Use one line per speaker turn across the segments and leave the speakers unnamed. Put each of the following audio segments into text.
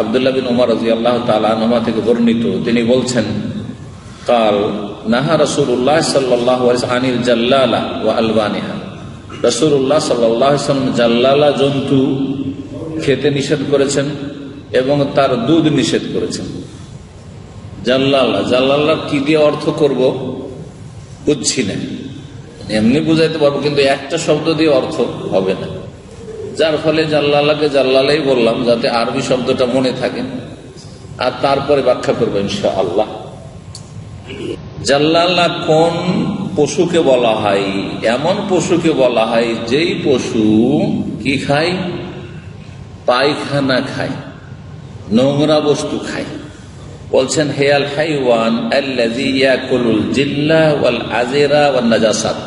আবদুল্লাহ বিন উমর রাজি আল্লাহ তালা থেকে বর্ণিত, তিনি বলছেন, কাল নাহা রসুল্লাহ সাল্লাহ আনিল জাল্লালা ও আলবানিহা রসুল্লাহ সাল্লাম জাল্লালা জন্তু খেতে নিষেধ করেছেন এবং তার দুধ নিষেধ করেছেন। জাল্লাল্লাহ জাল্লাল্লাহ কি দিয়ে অর্থ করব বুঝছি না। এমনি বুঝাইতে পারব, কিন্তু একটা শব্দ দিয়ে অর্থ হবে না। যার ফলে জাল্লাল্লাহকে জাল্লালাই বললাম, যাতে আরবি শব্দটা মনে থাকে। আর তারপরে ব্যাখ্যা করব ইনশা আল্লাহ জাল্লাল্লাহ কোন পশুকে বলা হয়? এমন পশুকে বলা হয়, যেই পশু কি খায়? পায়খানা খায়, নোংরা বস্তু খায়। বলছেন হেয়াল হাইওয়ান জিল্লা ওয়াল আজেরা ওয়াল নাজাসাত।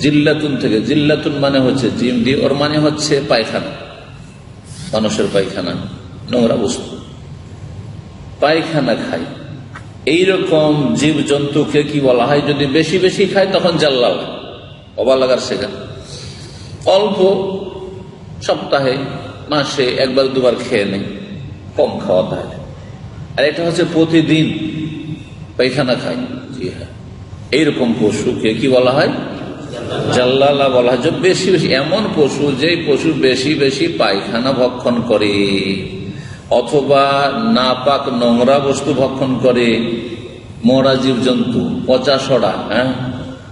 জিল্লাতুন থেকে, জিল্লাতুন মানে হচ্ছে জিম দি ওর মানে হচ্ছে পায়খানা। মানুষের পায়খানা, নোংরা বস্তু। পায়খানা খায়। এইরকম জীব জন্তুকে কি বলা হয়? যদি বেশি বেশি খায়, তখন জাল্লাল। অবা লাগার শেখা। অল্প সপ্তাহে, মাসে একবার দুবার খেয়ে নেই। কম খাওয়া তাহলে। আর এটা হচ্ছে প্রতিদিন পায়খানা খায়। জি হ্যাঁ। এইরকম পশুকে কি বলা হয়? জাল্লালা বলা হয় বেশি বেশি, এমন পশু যে পশু বেশি বেশি পায়খানা ভক্ষণ করে, অথবা নাপাক নোংরা বস্তু ভক্ষণ করে, মরা জীব জন্তু পচা সড়া হ্যাঁ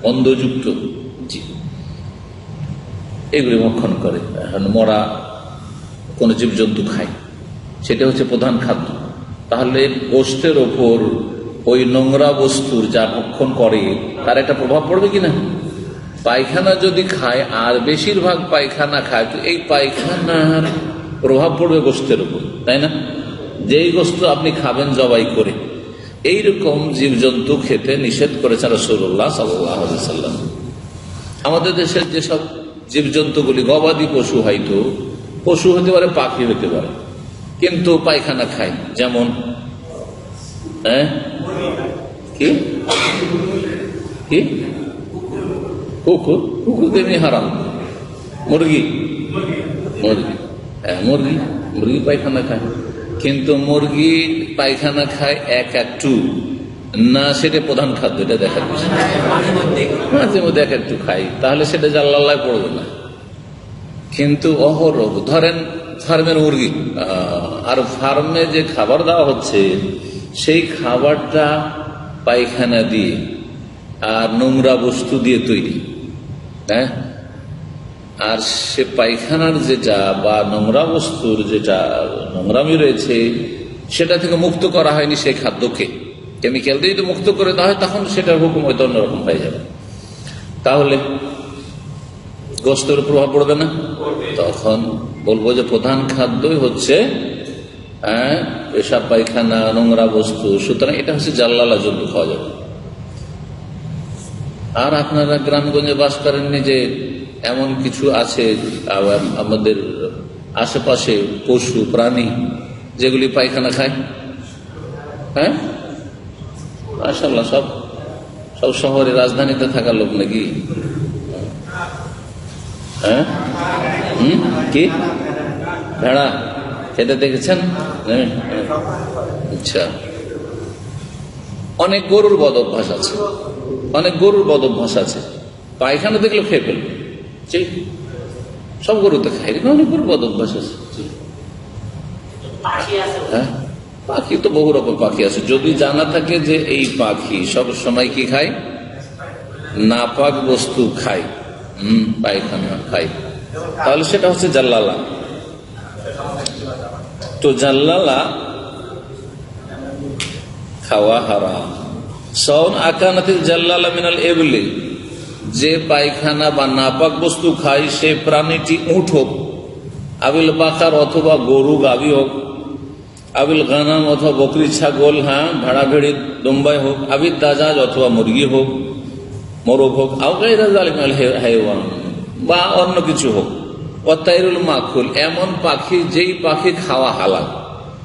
অন্ধযুক্ত এগুলি ভক্ষণ করে মরা কোন জীবজন্তু খায়, সেটা হচ্ছে প্রধান খাদ্য। তাহলে গোষ্ঠের ওপর ওই নোংরা বস্তুর যা ভক্ষণ করে, তার একটা প্রভাব পড়বে কিনা? পায়খানা যদি খায়, আর বেশিরভাগ পায়খানা খায়, তো এই পায়খানার প্রভাব পড়বে গোষ্ঠের উপর, তাই না? যেই গোস্ত আপনি খাবেন জবাই করে, এইরকম জীবজন্তু খেতে নিষেধ করেছেন রসুল্লাহ সাল্লাম। আমাদের দেশের যেসব জীবজন্তুগুলি, গবাদি পশু হয়তো, পশু হতে পারে, পাখি হতে পারে, কিন্তু পায়খানা খায়, যেমন হ্যাঁ? কি? কি? কুকুর কুকুর তেমনি হারাম। মুরগি? মুরগি। হ্যাঁ মুরগি। মুরগি পায়খানা খায়। কিন্তু মুরগি পায়খানা খায় এক একটু না সেটা প্রধান খাদ্য এটা দেখার বিষয়। মাঝে মধ্যে এক একটু খাই তাহলে সেটা জাল্লাল্লায় পড়বে না। কিন্তু অহরহ ধরেন ফার্মের মুরগি আর ফার্মে যে খাবার দেওয়া হচ্ছে সেই খাবারটা পায়খানা দিয়ে আর নোংরা বস্তু দিয়ে তৈরি। হ্যাঁ? আর সে পায়খানার যেটা বা নোংরা বস্তুর যেটা নোংরামি রয়েছে, সেটা থেকে মুক্ত করা হয়নি সেই খাদ্যকে। কেমিক্যাল দিয়ে যদি মুক্ত করে দেওয়া হয়, তখন সেটার হুকুম হয়তো অন্যরকম হয়ে যাবে। তাহলে গোস্তর প্রভাব পড়বে না? তখন বলব যে প্রধান খাদ্যই হচ্ছে হ্যাঁ পেশাব পায়খানা, নোংরা বস্তু। সুতরাং এটা হচ্ছে জাল্লালা জন্তু খাওয়া যাবে। আর আপনারা গ্রামগঞ্জে বাস করেননি যে এমন কিছু আছে আমাদের আশেপাশে পশু, প্রাণী, যেগুলি পায়খানা খায়? হ্যাঁ? মাসাল্লাহ সব সব শহরে রাজধানীতে থাকার লোক নাকি? হ্যাঁ? হুম? কি? ভেড়া? এটা দেখেছেন? আচ্ছা। অনেক গরুর বদ অভ্যাস আছে। অনেক গরুর বদ অভ্যাস আছে। পায়খানা দেখলে খেয়ে ফেলবে। সব গরুতে খাই অনেক গরুর বদ অভ্যাস আছে। হ্যাঁ? পাখি তো বহু রকম পাখি আছে। যদি জানা থাকে যে এই পাখি সব সময় কি খায়? নাপাক বস্তু খায়। হম পায়খানা খায়। তাহলে সেটা হচ্ছে জাল্লালা। তো জাল্লালা খাওয়া হারাম। যে পায়খানা বা নাপাক বস্তু খায়, সে প্রাণীটি উঠ হোক, আবিল বাকার অথবা গরু, গাভী হোক, আবিল গানাম অথবা বকরি, ছাগল হ্যাঁ ভাড়া ভেড়ি দম্বাই হোক আবিল দাজাজ অথবা মুরগি হোক, মোরগ হোক বা অন্য কিছু হোক। অত্যাইরুল মাখুল, এমন পাখি যেই পাখি খাওয়া হালাল।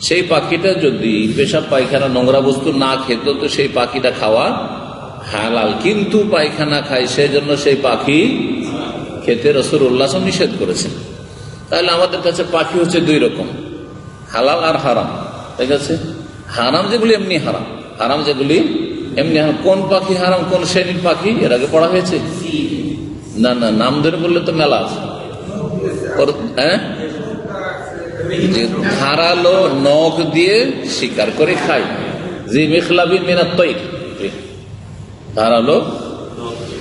সেই পাখিটা যদি পেশাব পায়খানা নোংরা বস্তু না খেত তো সেই পাখিটা খাওয়া হালাল। কিন্তু পায়খানা খায় সেই জন্য সেই পাখি খেতে রসুর উল্লাস নিষেধ করেছেন। তাহলে আমাদের কাছে পাখি হচ্ছে দুই রকম হালাল আর হারাম। ঠিক আছে? হারাম যেগুলি এমনি হারাম। হারাম যেগুলি এমনি হারাম। কোন পাখি হারাম কোন শ্রেণির পাখি? এর আগে পড়া হয়েছে? না না নাম ধরে বললে তো মেলা আছে। হ্যাঁ? ধারালো নখ দিয়ে শিকার করে খায়। যে মেখলাবিন মিনার তৈরি। ধারালো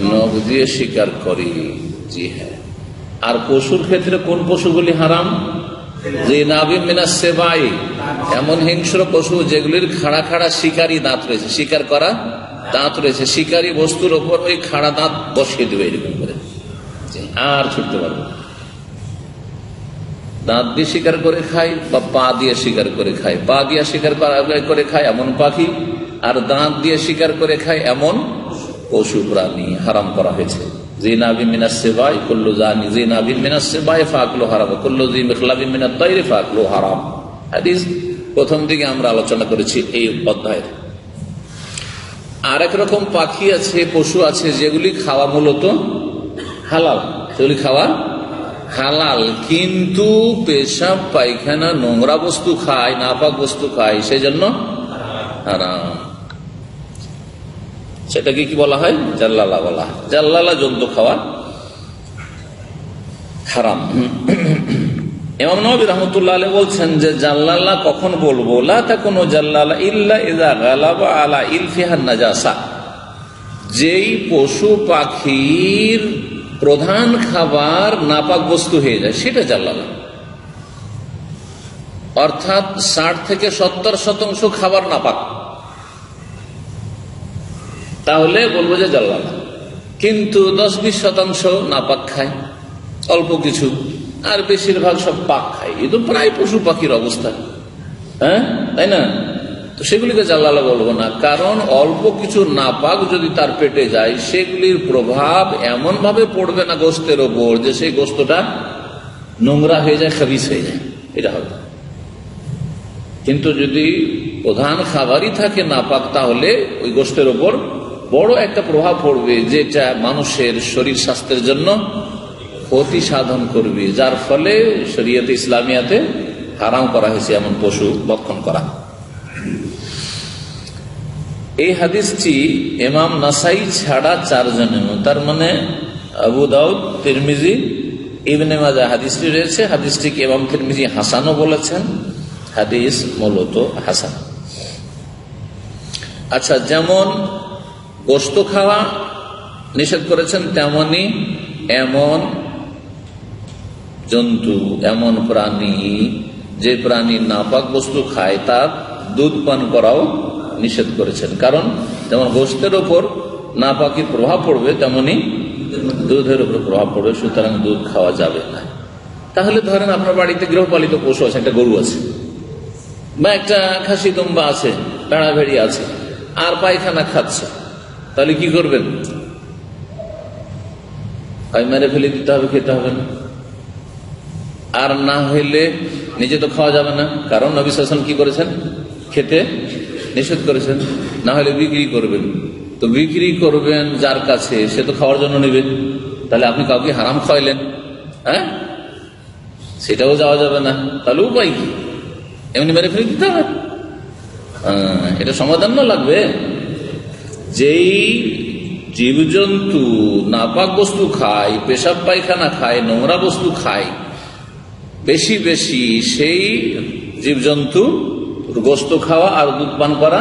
নখ দিয়ে শিকার করি। জি হ্যাঁ। আর পশুর ক্ষেত্রে কোন পশুগুলি হারাম? যে নাবিন মিনার সেবাই। এমন হিংস্র পশু যেগুলির খাড়া খাড়া শিকারি দাঁত রয়েছে। শিকার করা দাঁত রয়েছে। শিকারী বস্তুর ওপর ওই খাড়া দাঁত বসিয়ে দেবে এরকম করে। আর ছুটতে পারবে দাঁত দিয়ে শিকার করে খায় বা পা দিয়ে শিকার করে খায়। পা দিয়ে শিকার করে খায় এমন পাখি, আর দাঁত দিয়ে শিকার করে খায় এমন পশু প্রাণী। হারাম করা হয়েছে। জি নাবি হারাম। প্রথম দিকে আমরা আলোচনা করেছি এই আরেক রকম পাখি আছে, পশু আছে, যেগুলি খাওয়া মূলত হালাল। সেগুলি খাওয়া হালাল, কিন্তু পেশাব, পায়খানা, নোংরা বস্তু খায়, নাপাক বস্তু খায় সেই জন্য সেটাকে কি বলা হয়? জাল্লালা বলা জাল্লালা জন্তু খাওয়া হারাম। এমাম নবী রহমতুল্লাহ আলী বলছেন যে জাল্লাল্লাহ কখন বলব? লা কোনো জাল্লালা ইল্লা গালাবা আলা যেই পশু পাখির প্রধান খাবার নাপাক বস্তু হয়ে যায়, সেটা জাল্লালা। অর্থাৎ ষাট থেকে সত্তর শতাংশ খাবার নাপাক। তাহলে বলব যে জাল্লালা। কিন্তু দশ বিশ শতাংশ নাপাক খায়, অল্প কিছু, আর বেশিরভাগ সব পাক খায়। এ তো প্রায় পশু পাখির অবস্থা। হ্যাঁ? তাই না? তো সেগুলিকে জাল্লালা বলব না। কারণ অল্প কিছু নাপাক যদি তার পেটে যায়, সেগুলির প্রভাব এমন ভাবে পড়বে না গোস্তের ওপর যে সেই গোস্তটা নোংরা হয়ে যায় খাবিস হয়ে যায়। এটা হবে। কিন্তু যদি প্রধান খাবারই থাকে নাপাক, তাহলে ওই গোস্তের ওপর বড় একটা প্রভাব পড়বে, যেটা মানুষের শরীর স্বাস্থ্যের জন্য ক্ষতি সাধন করবে, যার ফলে শরীয়তে ইসলামিয়াতে হারাম করা হয়েছে এমন পশু বক্ষণ করা। এই হাদিসটি এমাম নাসাই ছাড়া চারজনের তার মানে আবু দাউদ, তিরমিজি, ইবনে মাজা হাদিসটি রয়েছে। হাদিসটিকে এমাম তিরমিজি হাসানও বলেছেন। হাদিস মূলত হাসান। আচ্ছা যেমন গোস্ত খাওয়া নিষেধ করেছেন, তেমনি এমন জন্তু, এমন প্রাণী, যে প্রাণী নাপাক বস্তু খায়, তার দুধ পান করাও নিষেধ করেছেন। কারণ যেমন গোস্তের ওপর নাপাকির প্রভাব পড়বে, তেমনি দুধের উপর প্রভাব পড়বে, সুতরাং দুধ খাওয়া যাবে না। তাহলে ধরেন আপনার বাড়িতে গৃহপালিত পশু আছে, একটা গরু আছে, বা একটা খাসি দুম্বা আছে বেড়া ভেড়ি আছে, আর পায়খানা খাচ্ছে, তাহলে কি করবেন? মেরে ফেলে দিতে হবে, খেতে হবে না। আর না হইলে নিজে তো খাওয়া যাবে না। কারণ নবী শাসন কি করেছেন? খেতে নিষেধ করেছেন, না হলে বিক্রি করবেন। তো বিক্রি করবেন যার কাছে, সে তো খাওয়ার জন্য নেবে। তাহলে আপনি কাউকে হারাম খাওয়াইলেন হ্যাঁ? সেটাও যাওয়া যাবে না। তাহলে উপায় কি? এমনি মেরে ফেলে দিতে হবে। এটা সমাধান না লাগবে? যেই জীবজন্তু নাপাক বস্তু খায়, পেশাব পায়খানা খায়, নোংরা বস্তু খায়, বেশি বেশি সেই জীবজন্তু গোস্ত খাওয়া আর দুধ পান করা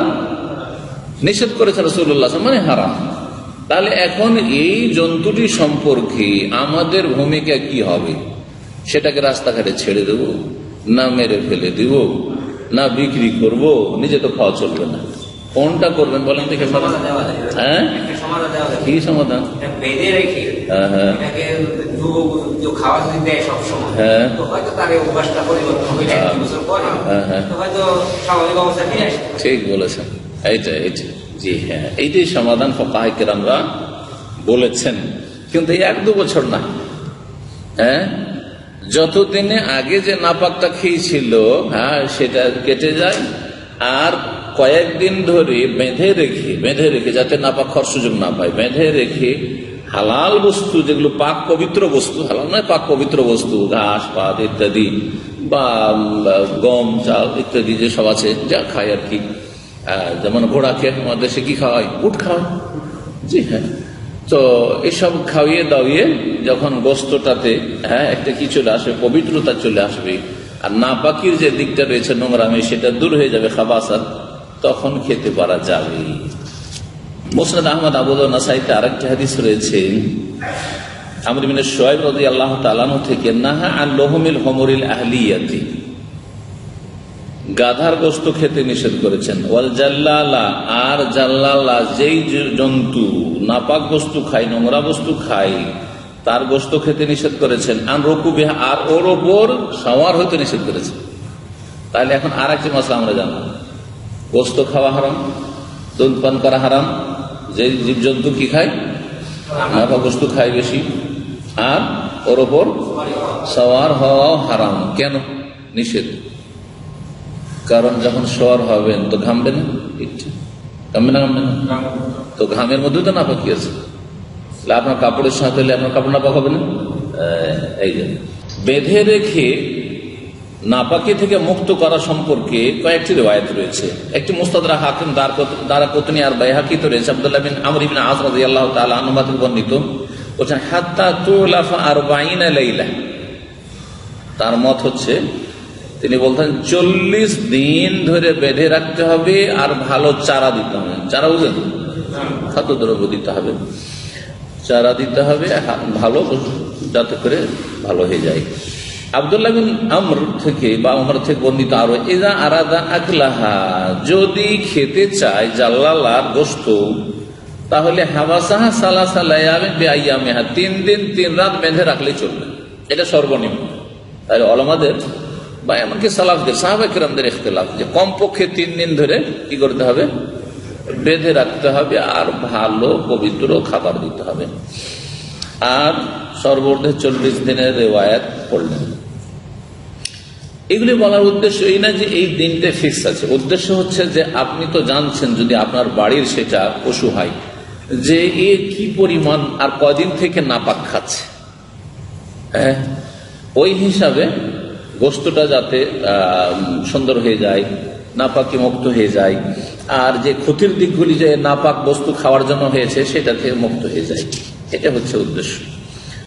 নিষেধ করেছে রসুল্লাহ মানে হারাম। তাহলে এখন এই জন্তুটি সম্পর্কে আমাদের ভূমিকা কি হবে? সেটাকে রাস্তাঘাটে ছেড়ে দেব না মেরে ফেলে দিব না বিক্রি করব নিজে তো খাওয়া চলবে না। কোনটা করবেন বলেন দেখে হ্যাঁ? কি সমাধান?
বেঁধে
হ্যাঁ ঠিক বলেছেন। এইটা এইটা জি হ্যাঁ। এইটাই সমাধান ফকাহিকেরামরা বলেছেন। কিন্তু এই এক দু বছর না। হ্যাঁ? যতদিনে আগে যে নাপাকটা খেয়েছিল হ্যাঁ সেটা কেটে যায় আর কয়েকদিন ধরে বেঁধে রেখে বেঁধে রেখে যাতে নাপাক খাওয়ার সুযোগ না পায় বেঁধে রেখে হালাল বস্তু যেগুলো পাক পবিত্র বস্তু হালাল নয় পাক পবিত্র বস্তু ঘাস পাত ইত্যাদি বা গম, চাল ইত্যাদি যে সব আছে, যা খায় আর কি। যেমন ঘোড়াকে আমাদের দেশে কি খাওয়ায় উঠ খাওয়ায় জি হ্যাঁ। তো এসব খাওয়িয়ে দাওয়িয়ে যখন গোস্তটাতে হ্যাঁ একটা কি চলে আসবে, পবিত্রতা চলে আসবে, আর না নাপাকির যে দিকটা রয়েছে নোংরামে, সেটা দূর হয়ে যাবে খাবাসার তখন খেতে পারা যাবে। মোসনাদ আহমদ আবুদ নাসাইতে আরেকটি হাদিস রয়েছে। আল্লাহ তালানো থেকে, নাহা আর লোহমিল গাধার গোস্ত খেতে নিষেধ করেছেন। ওয়াল জাল্লালা, আর জাল্লালা, যেই জন্তু নাপাক বস্তু খায়, নোংরা বস্তু খায়, তার গোস্ত খেতে নিষেধ করেছেন। আর রকুবে আর ওর ওপর সওয়ার হইতে নিষেধ করেছেন। তাহলে এখন আর একটি মশলা আমরা জানলাম গোস্ত খাওয়া হারাম, দুধ পান করা হারাম যে জীবজন্তু কি খায়? নাপাক বস্তু খায় বেশি। আর ওর ওপর সওয়ার হওয়াও হারাম। কেন? নিষেধ। কারণ যখন সওয়ার হবেন, তো ঘামবে না? ঘামবে না ঘামবে না? তো ঘামের মধ্যে তো না নাপাকি আছে। আপনার কাপড়ের সাথে হলে আপনার কাপড় নাপাক হবে না? এই যে বেঁধে রেখে নাপাকি থেকে মুক্ত করা সম্পর্কে কয়েকটি রেওয়ায়ত রয়েছে। একটি মুস্তাদরা হাকিম দ্বারা পত্নী আর বাইহাকিত রয়েছে, আব্দুল্লাহ আমর ইবিন আজরাদ আল্লাহ আনুমা থেকে বর্ণিত। বলছেন হাত্তা তুলাফা আর বাইনা লাইলা। তার মত হচ্ছে তিনি বলতেন চল্লিশ দিন ধরে বেঁধে রাখতে হবে আর ভালো চারা দিতে হবে। চারা বুঝলেন? খাদ্যদ্রব্য দিতে হবে। চারা দিতে হবে ভালো যাতে করে ভালো হয়ে যায়। আবদুল্লাহ বিন আমর থেকে বা আমর থেকে বর্ণিত আরও এজা আরাদা আকলাহা যদি খেতে চায় জাল্লালার গোস্ত তাহলে হাওয়াসাহা সালা তিন দিন, তিন রাত বেঁধে রাখলে চলবে। এটা সর্বনিম্ন। তাহলে অলমাদের বা এমনকি সালাফদের সাহাবাকিরামদের ইখতলাফ যে কমপক্ষে তিন দিন ধরে কি করতে হবে? বেঁধে রাখতে হবে আর ভালো, পবিত্র খাবার দিতে হবে। আর সর্বর্ধে চল্লিশ দিনের রেওয়ায়াত পড়লেন এগুলি বলার উদ্দেশ্য এই না যে এই দিনটা ফিক্স আছে। উদ্দেশ্য হচ্ছে যে আপনি তো জানছেন যদি আপনার বাড়ির সেটা পশু হয় যে এ কি পরিমাণ আর কদিন থেকে নাপাক খাচ্ছে? হ্যাঁ? ওই হিসাবে গোস্তটা যাতে সুন্দর হয়ে যায়, নাপাকে মুক্ত হয়ে যায়, আর যে ক্ষতির দিকগুলি যে নাপাক বস্তু খাওয়ার জন্য হয়েছে, সেটা থেকে মুক্ত হয়ে যায়। এটা হচ্ছে উদ্দেশ্য।